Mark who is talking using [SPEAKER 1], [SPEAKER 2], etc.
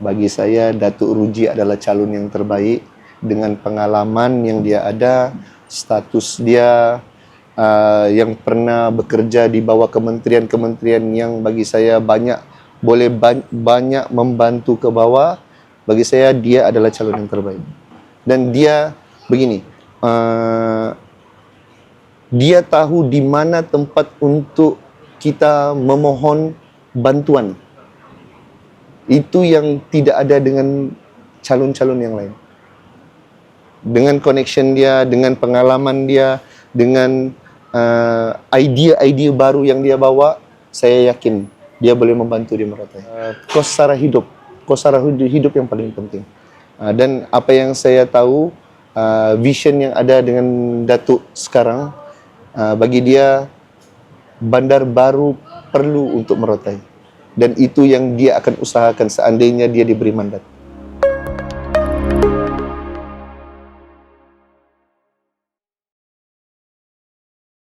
[SPEAKER 1] Bagi saya Datuk Ruji adalah calon yang terbaik dengan pengalaman yang dia ada, status dia uh, yang pernah bekerja di bawah kementerian-kementerian yang bagi saya banyak boleh ba- banyak membantu ke bawah. Bagi saya dia adalah calon yang terbaik. Dan dia begini, uh, dia tahu di mana tempat untuk kita memohon bantuan. Itu yang tidak ada dengan calon-calon yang lain. Dengan connection dia, dengan pengalaman dia, dengan uh, idea-idea baru yang dia bawa, saya yakin dia boleh membantu di Meratai. Uh, kos sara hidup, kos sara hidup, yang paling penting. Uh, dan apa yang saya tahu, uh, vision yang ada dengan Datuk sekarang, uh, bagi dia bandar baru perlu untuk Meratai. Dan itu yang dia akan usahakan seandainya dia diberi mandat.